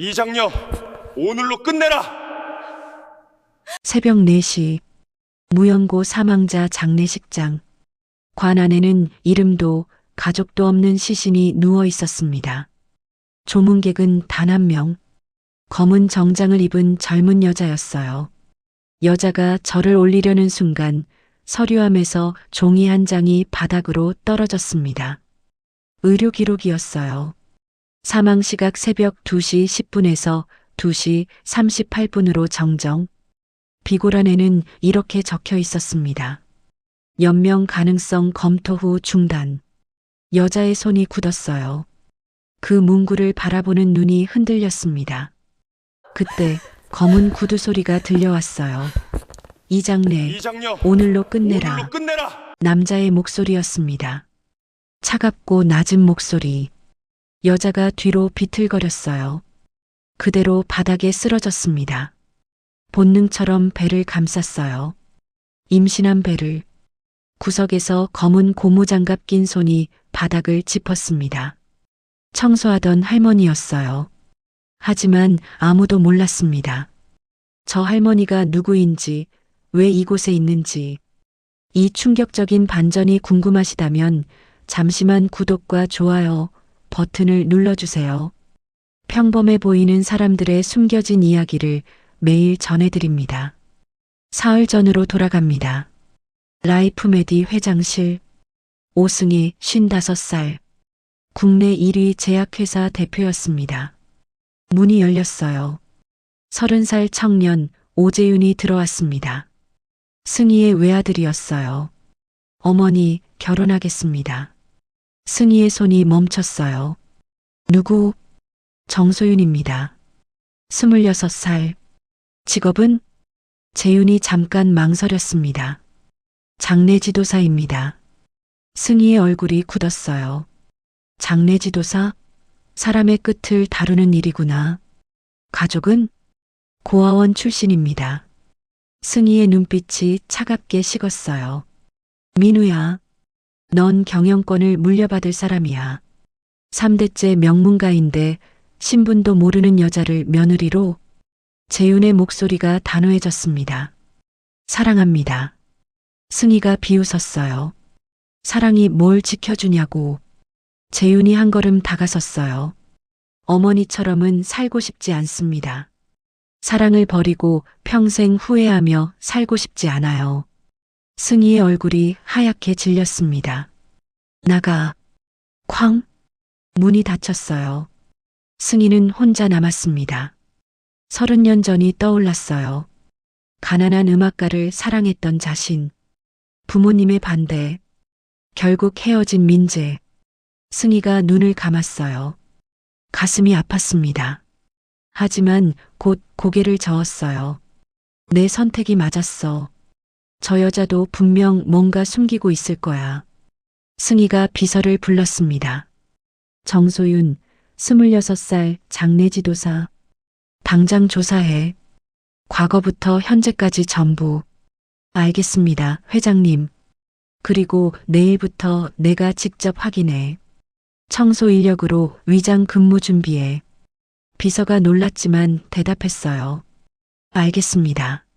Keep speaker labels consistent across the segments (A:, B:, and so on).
A: 이장녀, 오늘로 끝내라!
B: 새벽 4시 무연고 사망자 장례식장 관 안에는 이름도 가족도 없는 시신이 누워 있었습니다. 조문객은 단 한 명, 검은 정장을 입은 젊은 여자였어요. 여자가 절을 올리려는 순간 서류함에서 종이 한 장이 바닥으로 떨어졌습니다. 의료 기록이었어요. 사망 시각 새벽 2시 10분에서 2시 38분으로 정정. 비고란에는 이렇게 적혀 있었습니다. 연명 가능성 검토 후 중단. 여자의 손이 굳었어요. 그 문구를 바라보는 눈이 흔들렸습니다. 그때 검은 구두 소리가 들려왔어요. 이장래,
A: 이장녀,
B: 오늘로 끝내라.
A: 오늘로 끝내라!
B: 남자의 목소리였습니다. 차갑고 낮은 목소리. 여자가 뒤로 비틀거렸어요. 그대로 바닥에 쓰러졌습니다. 본능처럼 배를 감쌌어요. 임신한 배를. 구석에서 검은 고무장갑 낀 손이 바닥을 짚었습니다. 청소하던 할머니였어요. 하지만 아무도 몰랐습니다. 저 할머니가 누구인지, 왜 이곳에 있는지, 이 충격적인 반전이 궁금하시다면 잠시만 구독과 좋아요 버튼을 눌러주세요. 평범해 보이는 사람들의 숨겨진 이야기를 매일 전해드립니다. 사흘 전으로 돌아갑니다. 라이프메디 회장실 오승희 55살 국내 1위 제약회사 대표였습니다. 문이 열렸어요. 30살 청년 오재윤이 들어왔습니다. 승희의 외아들이었어요. 어머니, 결혼하겠습니다. 승희의 손이 멈췄어요. 누구? 정소윤입니다. 26살. 직업은? 재윤이 잠깐 망설였습니다. 장례 지도사입니다. 승희의 얼굴이 굳었어요. 장례 지도사? 사람의 끝을 다루는 일이구나. 가족은? 고아원 출신입니다. 승희의 눈빛이 차갑게 식었어요. 민우야, 넌 경영권을 물려받을 사람이야. 3대째 명문가인데 신분도 모르는 여자를 며느리로 재윤의 목소리가 단호해졌습니다. 사랑합니다. 승희가 비웃었어요. 사랑이 뭘 지켜주냐고. 재윤이 한 걸음 다가섰어요. 어머니처럼은 살고 싶지 않습니다. 사랑을 버리고 평생 후회하며 살고 싶지 않아요. 승희의 얼굴이 하얗게 질렸습니다. 나가. 쾅. 문이 닫혔어요. 승희는 혼자 남았습니다. 서른 년 전이 떠올랐어요. 가난한 음악가를 사랑했던 자신. 부모님의 반대. 결국 헤어진 민재. 승희가 눈을 감았어요. 가슴이 아팠습니다. 하지만 곧 고개를 저었어요. 내 선택이 맞았어. 저 여자도 분명 뭔가 숨기고 있을 거야. 승희가 비서를 불렀습니다. 정소윤, 26살 장례 지도사. 당장 조사해. 과거부터 현재까지 전부. 알겠습니다, 회장님. 그리고 내일부터 내가 직접 확인해. 청소 인력으로 위장 근무 준비해. 비서가 놀랐지만 대답했어요. 알겠습니다.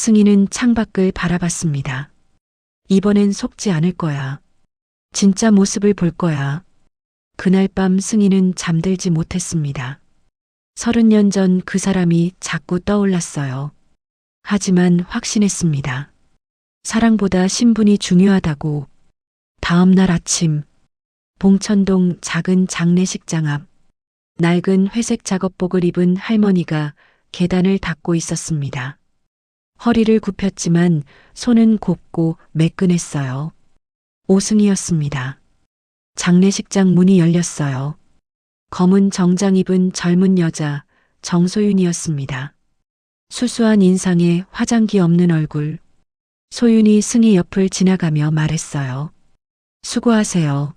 B: 승희는 창밖을 바라봤습니다. 이번엔 속지 않을 거야. 진짜 모습을 볼 거야. 그날 밤 승희는 잠들지 못했습니다. 서른 년 전 그 사람이 자꾸 떠올랐어요. 하지만 확신했습니다. 사랑보다 신분이 중요하다고. 다음 날 아침, 봉천동 작은 장례식장 앞, 낡은 회색 작업복을 입은 할머니가 계단을 닦고 있었습니다. 허리를 굽혔지만 손은 곱고 매끈했어요. 오승이었습니다. 장례식장 문이 열렸어요. 검은 정장 입은 젊은 여자 정소윤이었습니다. 수수한 인상에 화장기 없는 얼굴. 소윤이 승희 옆을 지나가며 말했어요. 수고하세요.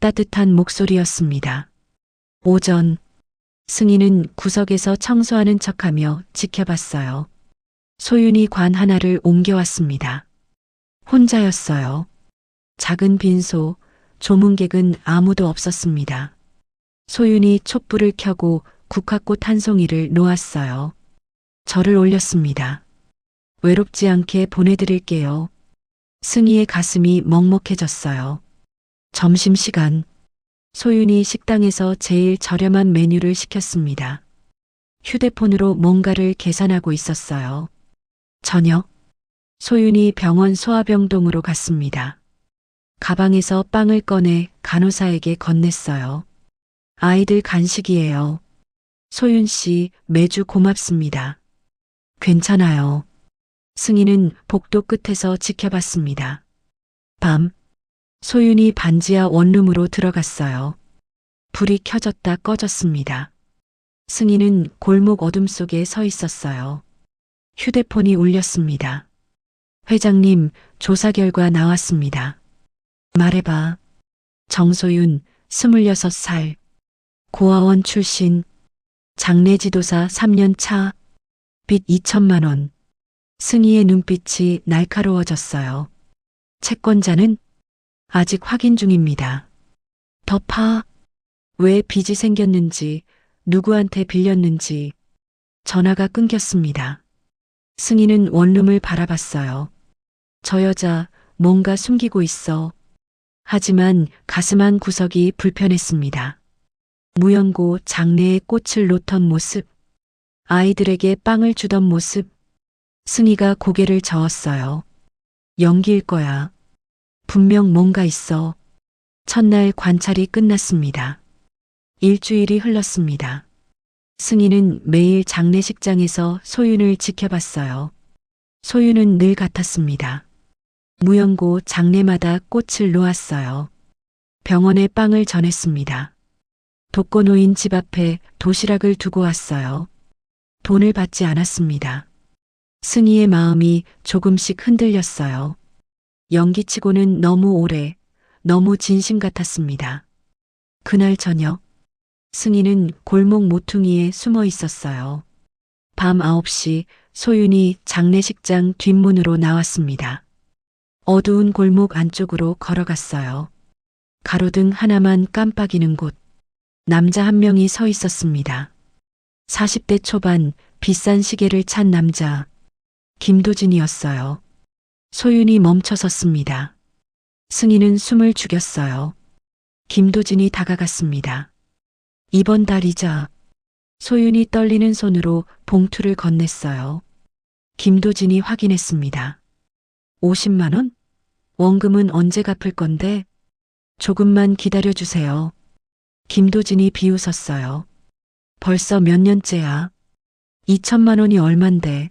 B: 따뜻한 목소리였습니다. 오전, 승희는 구석에서 청소하는 척하며 지켜봤어요. 소윤이 관 하나를 옮겨왔습니다. 혼자였어요. 작은 빈소, 조문객은 아무도 없었습니다. 소윤이 촛불을 켜고 국화꽃 한 송이를 놓았어요. 절을 올렸습니다. 외롭지 않게 보내드릴게요. 승희의 가슴이 먹먹해졌어요. 점심시간. 소윤이 식당에서 제일 저렴한 메뉴를 시켰습니다. 휴대폰으로 뭔가를 계산하고 있었어요. 저녁. 소윤이 병원 소아병동으로 갔습니다. 가방에서 빵을 꺼내 간호사에게 건넸어요. 아이들 간식이에요. 소윤 씨, 매주 고맙습니다. 괜찮아요. 승희는 복도 끝에서 지켜봤습니다. 밤, 소윤이 반지하 원룸으로 들어갔어요. 불이 켜졌다 꺼졌습니다. 승희는 골목 어둠 속에 서 있었어요. 휴대폰이 울렸습니다. 회장님, 조사 결과 나왔습니다. 말해봐. 정소윤, 26살. 고아원 출신. 장례 지도사 3년 차. 빚 2천만 원. 승희의 눈빛이 날카로워졌어요. 채권자는 아직 확인 중입니다. 더 파. 왜 빚이 생겼는지, 누구한테 빌렸는지. 전화가 끊겼습니다. 승희는 원룸을 바라봤어요. 저 여자 뭔가 숨기고 있어. 하지만 가슴 한 구석이 불편했습니다. 무연고 장례에 꽃을 놓던 모습, 아이들에게 빵을 주던 모습, 승희가 고개를 저었어요. 연기일 거야. 분명 뭔가 있어. 첫날 관찰이 끝났습니다. 일주일이 흘렀습니다. 승희는 매일 장례식장에서 소윤을 지켜봤어요. 소윤은 늘 같았습니다. 무연고 장례마다 꽃을 놓았어요. 병원에 빵을 전했습니다. 독거노인 집 앞에 도시락을 두고 왔어요. 돈을 받지 않았습니다. 승희의 마음이 조금씩 흔들렸어요. 연기치고는 너무 오래, 너무 진심 같았습니다. 그날 저녁, 승희는 골목 모퉁이에 숨어 있었어요. 밤 9시 소윤이 장례식장 뒷문으로 나왔습니다. 어두운 골목 안쪽으로 걸어갔어요. 가로등 하나만 깜빡이는 곳. 남자 한 명이 서 있었습니다. 40대 초반 비싼 시계를 찬 남자. 김도진이었어요. 소윤이 멈춰 섰습니다. 승희는 숨을 죽였어요. 김도진이 다가갔습니다. 이번 달이자 소윤이 떨리는 손으로 봉투를 건넸어요. 김도진이 확인했습니다. 50만 원? 원금은 언제 갚을 건데? 조금만 기다려 주세요. 김도진이 비웃었어요. 벌써 몇 년째야. 2천만 원이 얼만데.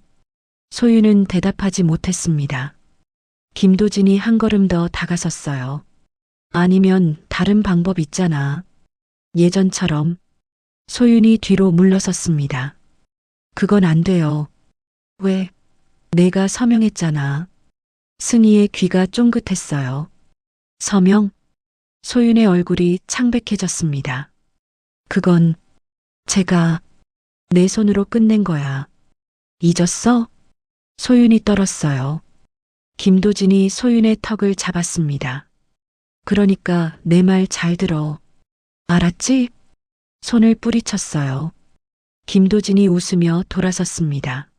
B: 소윤은 대답하지 못했습니다. 김도진이 한 걸음 더 다가섰어요. 아니면 다른 방법 있잖아. 예전처럼 소윤이 뒤로 물러섰습니다. 그건 안 돼요. 왜? 내가 서명했잖아. 승희의 귀가 쫑긋했어요. 서명? 소윤의 얼굴이 창백해졌습니다. 그건 제가 내 손으로 끝낸 거야. 잊었어? 소윤이 떨었어요. 김도진이 소윤의 턱을 잡았습니다. 그러니까 내 말 잘 들어. 알았지? 손을 뿌리쳤어요. 김도진이 웃으며 돌아섰습니다.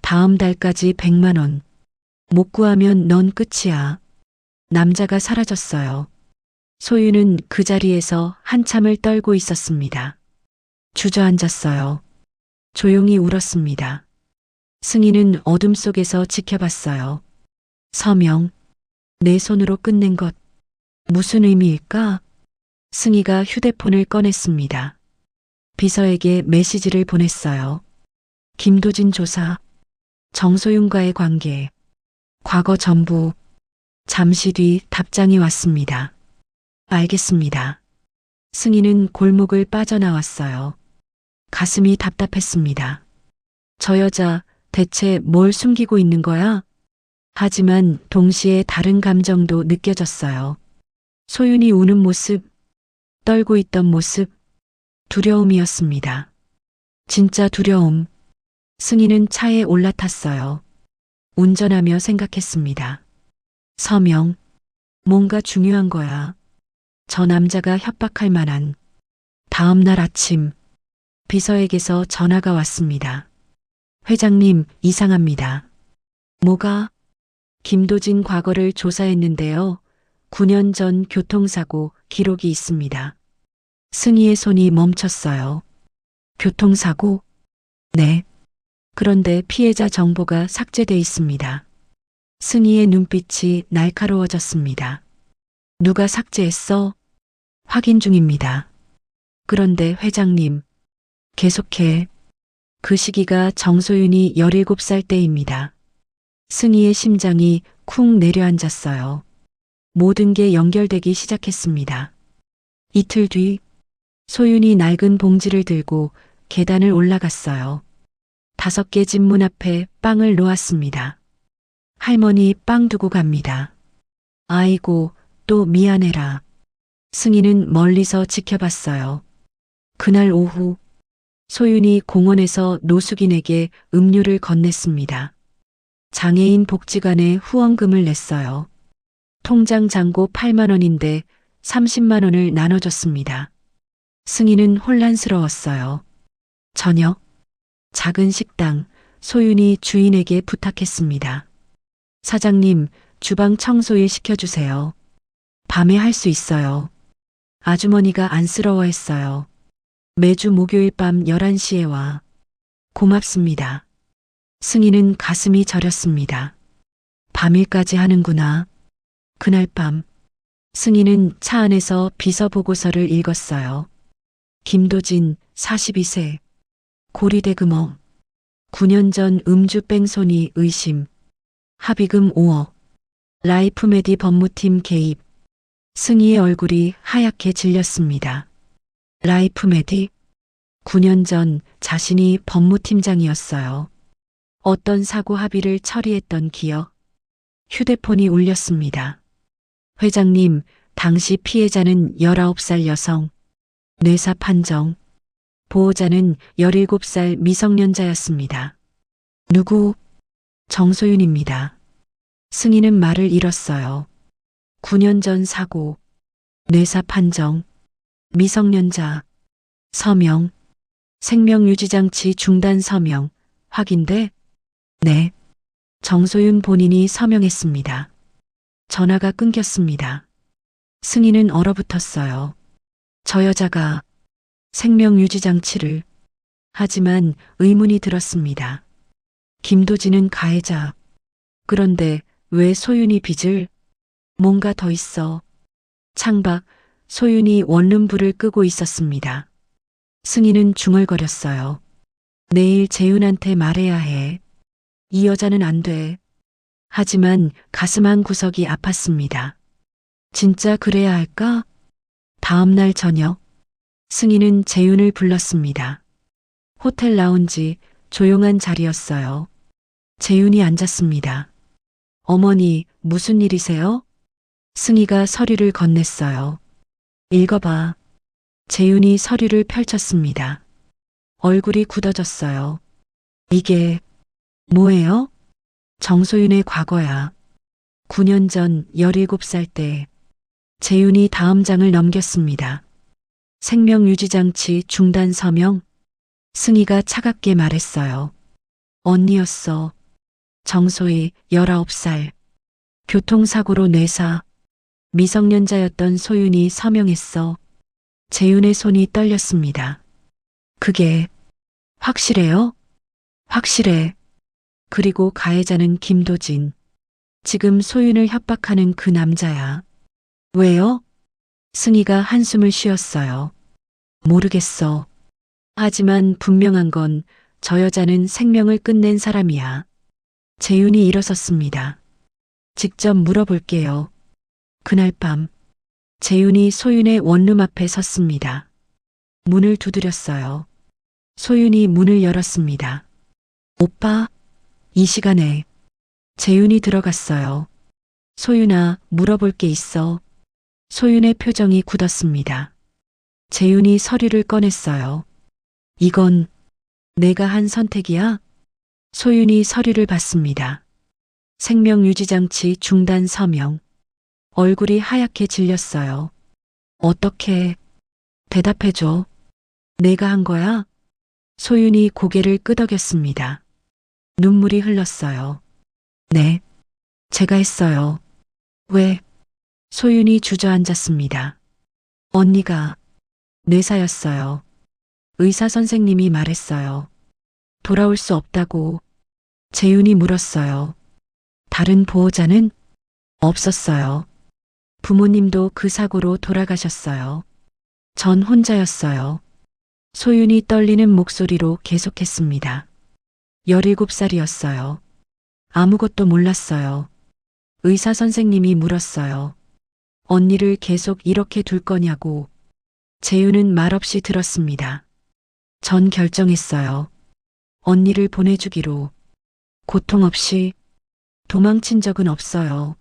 B: 다음 달까지 100만 원. 못 구하면 넌 끝이야. 남자가 사라졌어요. 소유는 그 자리에서 한참을 떨고 있었습니다. 주저앉았어요. 조용히 울었습니다. 승희는 어둠 속에서 지켜봤어요. 서명, 내 손으로 끝낸 것, 무슨 의미일까? 승희가 휴대폰을 꺼냈습니다. 비서에게 메시지를 보냈어요. 김도진 조사, 정소윤과의 관계, 과거 전부, 잠시 뒤 답장이 왔습니다. 알겠습니다. 승희는 골목을 빠져나왔어요. 가슴이 답답했습니다. 저 여자 대체 뭘 숨기고 있는 거야? 하지만 동시에 다른 감정도 느껴졌어요. 소윤이 우는 모습, 떨고 있던 모습, 두려움이었습니다. 진짜 두려움. 승희는 차에 올라탔어요. 운전하며 생각했습니다. 서명, 뭔가 중요한 거야. 저 남자가 협박할 만한. 다음 날 아침, 비서에게서 전화가 왔습니다. 회장님, 이상합니다. 뭐가? 김도진 과거를 조사했는데요. 9년 전 교통사고 기록이 있습니다. 승희의 손이 멈췄어요. 교통사고? 네. 그런데 피해자 정보가 삭제돼 있습니다. 승희의 눈빛이 날카로워졌습니다. 누가 삭제했어? 확인 중입니다. 그런데 회장님, 계속해. 그 시기가 정소윤이 17살 때입니다. 승희의 심장이 쿵 내려앉았어요. 모든 게 연결되기 시작했습니다. 이틀 뒤, 소윤이 낡은 봉지를 들고 계단을 올라갔어요. 다섯 개 집 문 앞에 빵을 놓았습니다. 할머니 빵 두고 갑니다. 아이고, 또 미안해라. 승희는 멀리서 지켜봤어요. 그날 오후, 소윤이 공원에서 노숙인에게 음료를 건넸습니다. 장애인 복지관에 후원금을 냈어요. 통장 잔고 8만 원인데 30만 원을 나눠줬습니다. 승희는 혼란스러웠어요. 저녁, 작은 식당, 소윤이 주인에게 부탁했습니다. 사장님, 주방 청소일 시켜주세요. 밤에 할 수 있어요. 아주머니가 안쓰러워했어요. 매주 목요일 밤 11시에 와. 고맙습니다. 승희는 가슴이 저렸습니다. 밤일까지 하는구나. 그날 밤, 승희는 차 안에서 비서 보고서를 읽었어요. 김도진, 42세. 고리대금업. 9년 전 음주 뺑소니 의심. 합의금 5억. 라이프메디 법무팀 개입. 승희의 얼굴이 하얗게 질렸습니다. 라이프메디? 9년 전 자신이 법무팀장이었어요. 어떤 사고 합의를 처리했던 기억. 휴대폰이 울렸습니다. 회장님, 당시 피해자는 19살 여성. 뇌사 판정. 보호자는 17살 미성년자였습니다. 누구? 정소윤입니다. 승희는 말을 잃었어요. 9년 전 사고. 뇌사 판정. 미성년자. 서명. 생명유지장치 중단 서명. 확인돼? 네. 정소윤 본인이 서명했습니다. 전화가 끊겼습니다. 승희는 얼어붙었어요. 저 여자가 생명유지장치를 하지만 의문이 들었습니다. 김도진은 가해자. 그런데 왜 소윤이 빚을? 뭔가 더 있어. 창밖 소윤이 원룸불을 끄고 있었습니다. 승희는 중얼거렸어요. 내일 재윤한테 말해야 해. 이 여자는 안 돼. 하지만 가슴 한 구석이 아팠습니다. 진짜 그래야 할까? 다음 날 저녁, 승희는 재윤을 불렀습니다. 호텔 라운지 조용한 자리였어요. 재윤이 앉았습니다. 어머니, 무슨 일이세요? 승희가 서류를 건넸어요. 읽어봐. 재윤이 서류를 펼쳤습니다. 얼굴이 굳어졌어요. 이게 뭐예요? 정소윤의 과거야. 9년 전 17살 때 재윤이 다음 장을 넘겼습니다. 생명유지장치 중단 서명. 승희가 차갑게 말했어요. 언니였어. 정소희 19살. 교통사고로 뇌사. 미성년자였던 소윤이 서명했어. 재윤의 손이 떨렸습니다. 그게 확실해요? 확실해. 그리고 가해자는 김도진. 지금 소윤을 협박하는 그 남자야. 왜요? 승희가 한숨을 쉬었어요. 모르겠어. 하지만 분명한 건 저 여자는 생명을 끝낸 사람이야. 재윤이 일어섰습니다. 직접 물어볼게요. 그날 밤, 재윤이 소윤의 원룸 앞에 섰습니다. 문을 두드렸어요. 소윤이 문을 열었습니다. 오빠, 이 시간에 재윤이 들어갔어요. 소윤아, 물어볼 게 있어. 소윤의 표정이 굳었습니다. 재윤이 서류를 꺼냈어요. 이건 내가 한 선택이야? 소윤이 서류를 받습니다. 생명유지장치 중단 서명. 얼굴이 하얗게 질렸어요. 어떻게 대답해줘. 내가 한 거야? 소윤이 고개를 끄덕였습니다. 눈물이 흘렀어요. 네, 제가 했어요. 왜? 소윤이 주저앉았습니다. 언니가 뇌사였어요. 의사 선생님이 말했어요. 돌아올 수 없다고. 재윤이 물었어요. 다른 보호자는 없었어요. 부모님도 그 사고로 돌아가셨어요. 전 혼자였어요. 소윤이 떨리는 목소리로 계속했습니다. 17살이었어요. 아무것도 몰랐어요. 의사 선생님이 물었어요. 언니를 계속 이렇게 둘 거냐고. 재윤은 말없이 들었습니다. 전 결정했어요. 언니를 보내주기로. 고통 없이 도망친 적은 없어요.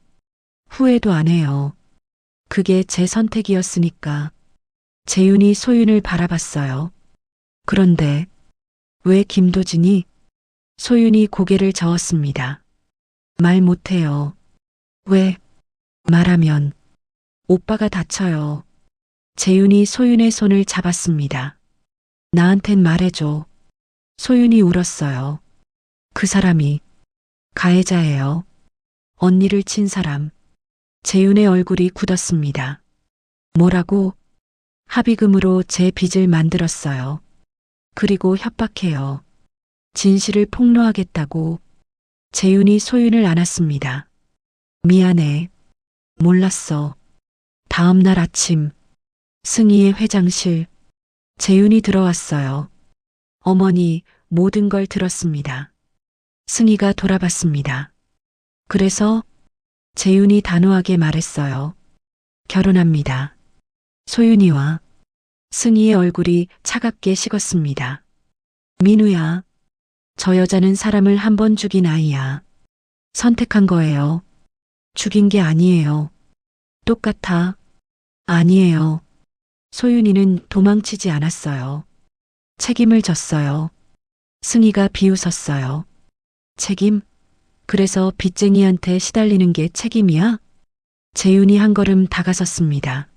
B: 후회도 안 해요. 그게 제 선택이었으니까. 재윤이 소윤을 바라봤어요. 그런데 왜 김도진이 소윤이 고개를 저었습니다. 말 못해요. 왜 말하면 오빠가 다쳐요. 재윤이 소윤의 손을 잡았습니다. 나한텐 말해줘. 소윤이 울었어요. 그 사람이 가해자예요. 언니를 친 사람. 재윤의 얼굴이 굳었습니다. 뭐라고? 합의금으로 제 빚을 만들었어요. 그리고 협박해요. 진실을 폭로하겠다고. 재윤이 소윤을 안았습니다. 미안해. 몰랐어. 다음 날 아침, 승희의 회장실, 재윤이 들어왔어요. 어머니, 모든 걸 들었습니다. 승희가 돌아봤습니다. 그래서 재윤이 단호하게 말했어요. 결혼합니다. 소윤이와 승희의 얼굴이 차갑게 식었습니다. 민우야, 저 여자는 사람을 한 번 죽인 아이야. 선택한 거예요. 죽인 게 아니에요. 똑같아. 아니에요. 소윤이는 도망치지 않았어요. 책임을 졌어요. 승희가 비웃었어요. 책임? 그래서 빚쟁이한테 시달리는 게 책임이야? 재윤이 한 걸음 다가섰습니다.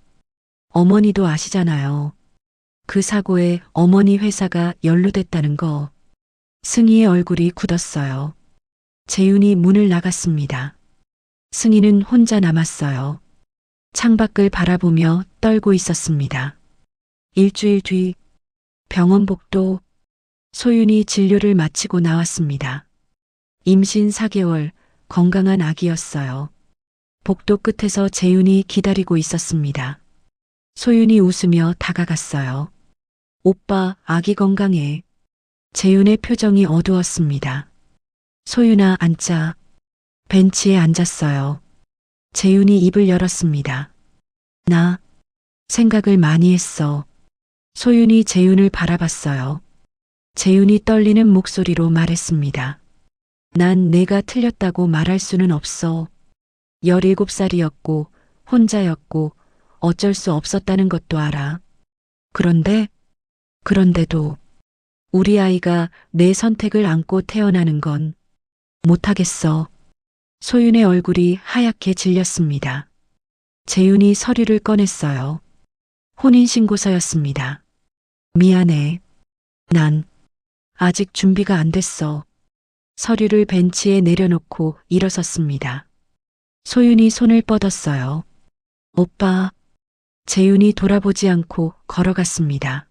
B: 어머니도 아시잖아요. 그 사고에 어머니 회사가 연루됐다는 거. 승희의 얼굴이 굳었어요. 재윤이 문을 나갔습니다. 승희는 혼자 남았어요. 창밖을 바라보며 떨고 있었습니다. 일주일 뒤 병원 복도 소윤이 진료를 마치고 나왔습니다. 임신 4개월 건강한 아기였어요. 복도 끝에서 재윤이 기다리고 있었습니다. 소윤이 웃으며 다가갔어요. 오빠, 아기 건강해. 재윤의 표정이 어두웠습니다. 소윤아, 앉자. 벤치에 앉았어요. 재윤이 입을 열었습니다. 나 생각을 많이 했어. 소윤이 재윤을 바라봤어요. 재윤이 떨리는 목소리로 말했습니다. 난 내가 틀렸다고 말할 수는 없어. 17살이었고 혼자였고 어쩔 수 없었다는 것도 알아. 그런데 그런데도 우리 아이가 내 선택을 안고 태어나는 건 못하겠어. 소윤의 얼굴이 하얗게 질렸습니다. 재윤이 서류를 꺼냈어요. 혼인신고서였습니다. 미안해. 난 아직 준비가 안 됐어. 서류를 벤치에 내려놓고 일어섰습니다. 소윤이 손을 뻗었어요. 오빠. 재윤이 돌아보지 않고 걸어갔습니다.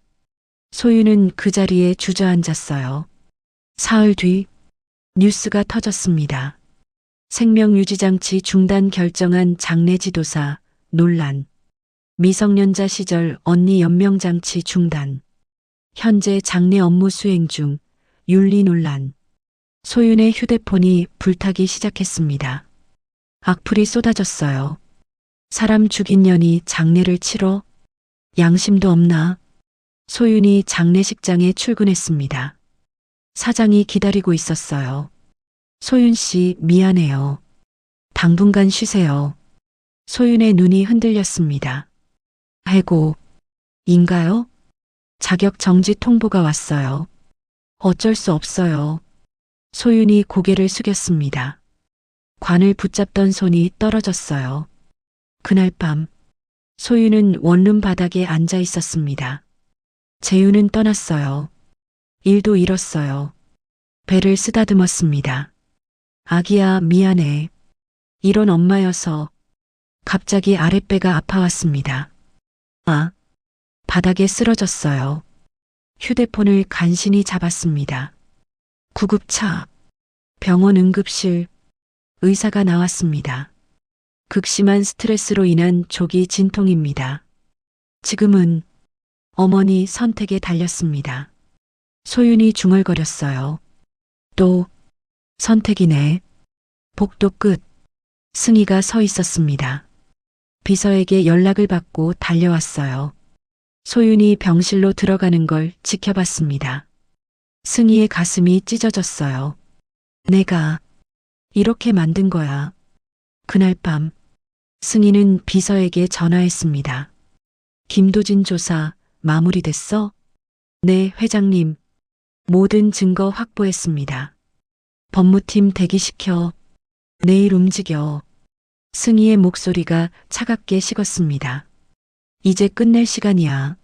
B: 소윤은 그 자리에 주저앉았어요. 사흘 뒤 뉴스가 터졌습니다. 생명유지장치 중단 결정한 장례 지도사 논란. 미성년자 시절 언니 연명장치 중단. 현재 장례 업무 수행 중 윤리 논란. 소윤의 휴대폰이 불타기 시작했습니다. 악플이 쏟아졌어요. 사람 죽인 년이 장례를 치러? 양심도 없나? 소윤이 장례식장에 출근했습니다. 사장이 기다리고 있었어요. 소윤 씨, 미안해요. 당분간 쉬세요. 소윤의 눈이 흔들렸습니다. 해고, 인가요? 자격 정지 통보가 왔어요. 어쩔 수 없어요. 소윤이 고개를 숙였습니다. 관을 붙잡던 손이 떨어졌어요. 그날 밤, 소윤은 원룸 바닥에 앉아 있었습니다. 재윤은 떠났어요. 일도 잃었어요. 배를 쓰다듬었습니다. 아기야, 미안해. 이런 엄마여서 갑자기 아랫배가 아파왔습니다. 아, 바닥에 쓰러졌어요. 휴대폰을 간신히 잡았습니다. 구급차, 병원 응급실, 의사가 나왔습니다. 극심한 스트레스로 인한 조기 진통입니다. 지금은 어머니 선택에 달렸습니다. 소윤이 중얼거렸어요. 또 선택이네. 복도 끝. 승희가 서 있었습니다. 비서에게 연락을 받고 달려왔어요. 소윤이 병실로 들어가는 걸 지켜봤습니다. 승희의 가슴이 찢어졌어요. 내가 이렇게 만든 거야. 그날 밤 승희는 비서에게 전화했습니다. 김도진 조사 마무리됐어? 네, 회장님. 모든 증거 확보했습니다. 법무팀 대기시켜. 내일 움직여. 승희의 목소리가 차갑게 식었습니다. 이제 끝낼 시간이야.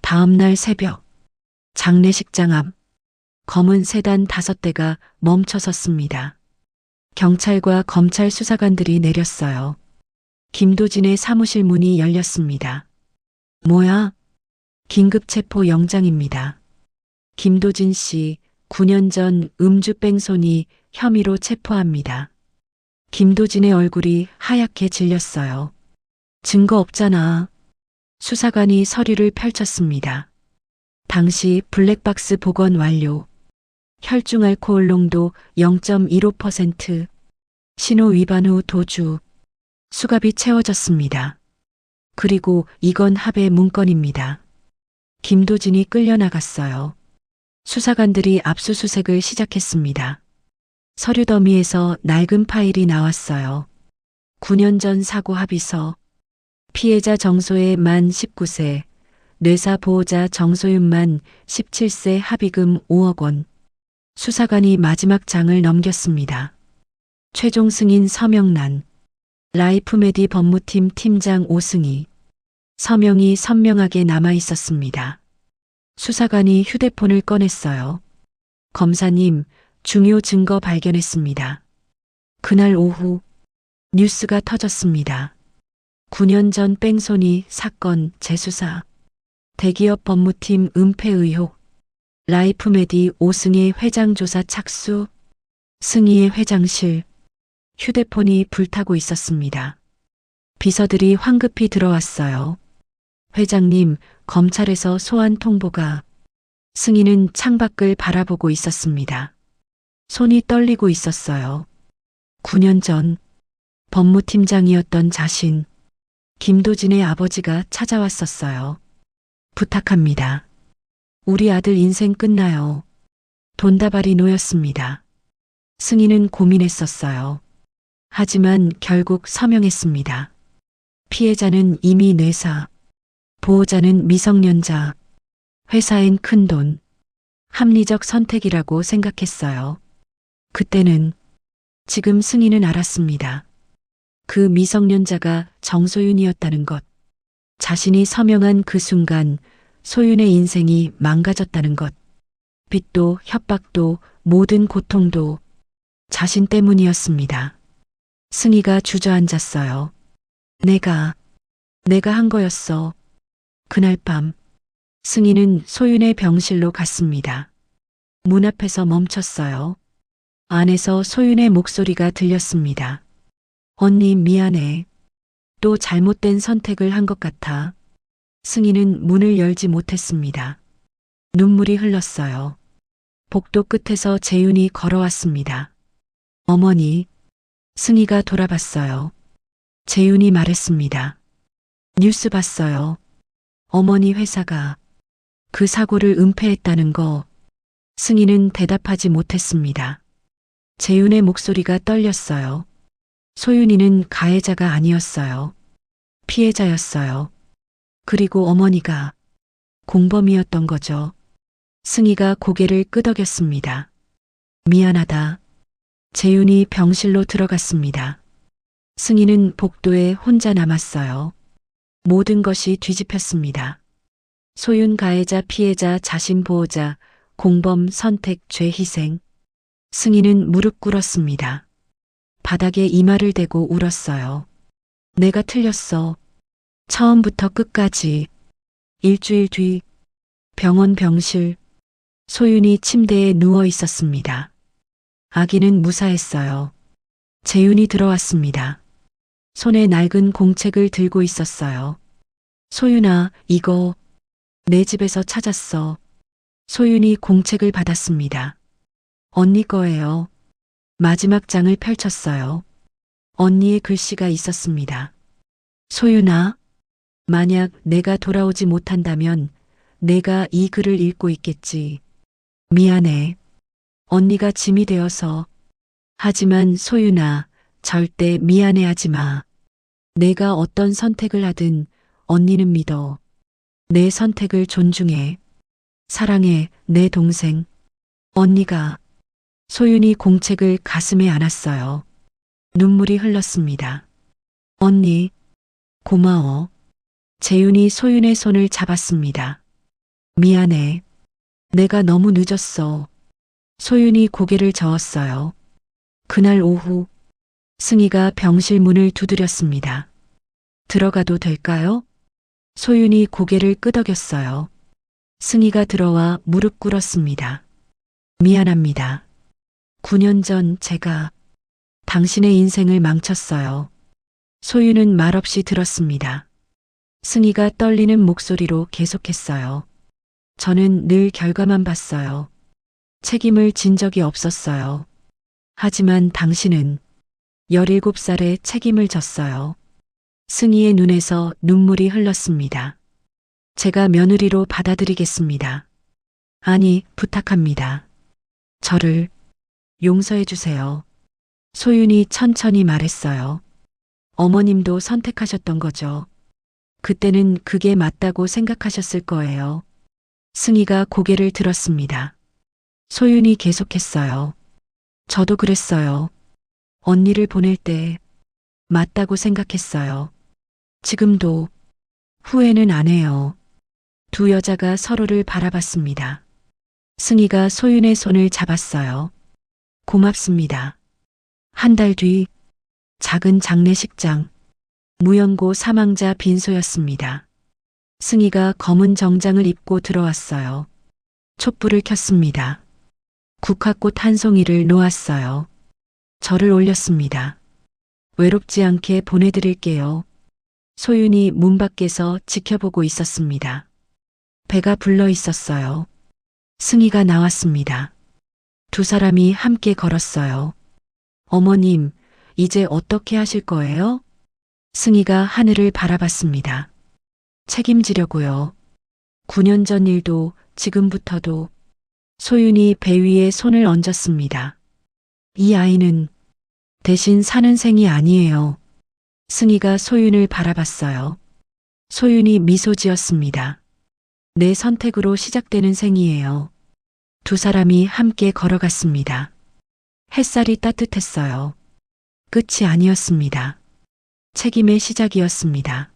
B: 다음날 새벽. 장례식장 앞. 검은 세단 다섯 대가 멈춰 섰습니다. 경찰과 검찰 수사관들이 내렸어요. 김도진의 사무실 문이 열렸습니다. 뭐야? 긴급 체포 영장입니다. 김도진 씨 9년 전 음주 뺑소니 혐의로 체포합니다. 김도진의 얼굴이 하얗게 질렸어요. 증거 없잖아. 수사관이 서류를 펼쳤습니다. 당시 블랙박스 복원 완료. 혈중 알코올 농도 0.15%. 신호 위반 후 도주. 수갑이 채워졌습니다. 그리고 이건 합의 문건입니다. 김도진이 끌려나갔어요. 수사관들이 압수수색을 시작했습니다. 서류 더미에서 낡은 파일이 나왔어요. 9년 전 사고 합의서. 피해자 정소의 만 19세, 뇌사 보호자 정소윤만 17세 합의금 5억 원. 수사관이 마지막 장을 넘겼습니다. 최종 승인 서명란. 라이프메디 법무팀 팀장 오승희. 서명이 선명하게 남아 있었습니다. 수사관이 휴대폰을 꺼냈어요. 검사님, 중요 증거 발견했습니다. 그날 오후 뉴스가 터졌습니다. 9년 전 뺑소니 사건 재수사. 대기업 법무팀 은폐 의혹. 라이프메디 오승희 회장 조사 착수. 승희의 회장실. 휴대폰이 불타고 있었습니다. 비서들이 황급히 들어왔어요. 회장님, 검찰에서 소환 통보가. 승희는 창밖을 바라보고 있었습니다. 손이 떨리고 있었어요. 9년 전 법무팀장이었던 자신, 김도진의 아버지가 찾아왔었어요. 부탁합니다. 우리 아들 인생 끝나요. 돈다발이 놓였습니다. 승희는 고민했었어요. 하지만 결국 서명했습니다. 피해자는 이미 뇌사, 보호자는 미성년자, 회사엔 큰 돈, 합리적 선택이라고 생각했어요. 그때는 지금 승희는 알았습니다. 그 미성년자가 정소윤이었다는 것. 자신이 서명한 그 순간 소윤의 인생이 망가졌다는 것. 빚도 협박도 모든 고통도 자신 때문이었습니다. 승희가 주저앉았어요. 내가, 내가 한 거였어. 그날 밤, 승희는 소윤의 병실로 갔습니다. 문 앞에서 멈췄어요. 안에서 소윤의 목소리가 들렸습니다. 언니 미안해. 또 잘못된 선택을 한 것 같아. 승희는 문을 열지 못했습니다. 눈물이 흘렀어요. 복도 끝에서 재윤이 걸어왔습니다. 어머니, 승희가 돌아봤어요. 재윤이 말했습니다. 뉴스 봤어요. 어머니 회사가 그 사고를 은폐했다는 거. 승희는 대답하지 못했습니다. 재윤의 목소리가 떨렸어요. 소윤이는 가해자가 아니었어요. 피해자였어요. 그리고 어머니가 공범이었던 거죠. 승희가 고개를 끄덕였습니다. 미안하다. 재윤이 병실로 들어갔습니다. 승희는 복도에 혼자 남았어요. 모든 것이 뒤집혔습니다. 소윤 가해자 피해자 자신 보호자 공범 선택 죄 희생. 승희는 무릎 꿇었습니다. 바닥에 이마를 대고 울었어요. 내가 틀렸어. 처음부터 끝까지. 일주일 뒤 병원 병실 소윤이 침대에 누워 있었습니다. 아기는 무사했어요. 재윤이 들어왔습니다. 손에 낡은 공책을 들고 있었어요. 소윤아, 이거 내 집에서 찾았어. 소윤이 공책을 받았습니다. 언니 거예요. 마지막 장을 펼쳤어요. 언니의 글씨가 있었습니다. 소윤아, 만약 내가 돌아오지 못한다면 내가 이 글을 읽고 있겠지. 미안해. 언니가 짐이 되어서. 하지만 소윤아, 절대 미안해하지 마. 내가 어떤 선택을 하든 언니는 믿어. 내 선택을 존중해. 사랑해, 내 동생. 언니가 소윤이 공책을 가슴에 안았어요. 눈물이 흘렀습니다. 언니, 고마워. 재윤이 소윤의 손을 잡았습니다. 미안해. 내가 너무 늦었어. 소윤이 고개를 저었어요. 그날 오후, 승희가 병실 문을 두드렸습니다. 들어가도 될까요? 소윤이 고개를 끄덕였어요. 승희가 들어와 무릎 꿇었습니다. 미안합니다. 9년 전 제가 당신의 인생을 망쳤어요. 소윤은 말없이 들었습니다. 승희가 떨리는 목소리로 계속했어요. 저는 늘 결과만 봤어요. 책임을 진 적이 없었어요. 하지만 당신은 17살에 책임을 졌어요. 승희의 눈에서 눈물이 흘렀습니다. 제가 며느리로 받아들이겠습니다. 아니, 부탁합니다. 저를 용서해 주세요. 소윤이 천천히 말했어요. 어머님도 선택하셨던 거죠. 그때는 그게 맞다고 생각하셨을 거예요. 승희가 고개를 들었습니다. 소윤이 계속했어요. 저도 그랬어요. 언니를 보낼 때 맞다고 생각했어요. 지금도 후회는 안 해요. 두 여자가 서로를 바라봤습니다. 승희가 소윤의 손을 잡았어요. 고맙습니다. 한 달 뒤 작은 장례식장 무연고 사망자 빈소였습니다. 승희가 검은 정장을 입고 들어왔어요. 촛불을 켰습니다. 국화꽃 한 송이를 놓았어요. 절을 올렸습니다. 외롭지 않게 보내드릴게요. 소윤이 문 밖에서 지켜보고 있었습니다. 배가 불러 있었어요. 승희가 나왔습니다. 두 사람이 함께 걸었어요. 어머님, 이제 어떻게 하실 거예요? 승희가 하늘을 바라봤습니다. 책임지려고요. 9년 전 일도 지금부터도 소윤이 배 위에 손을 얹었습니다. 이 아이는 대신 사는 생이 아니에요. 승희가 소윤을 바라봤어요. 소윤이 미소 지었습니다. 내 선택으로 시작되는 생이에요. 두 사람이 함께 걸어갔습니다. 햇살이 따뜻했어요. 끝이 아니었습니다. 책임의 시작이었습니다.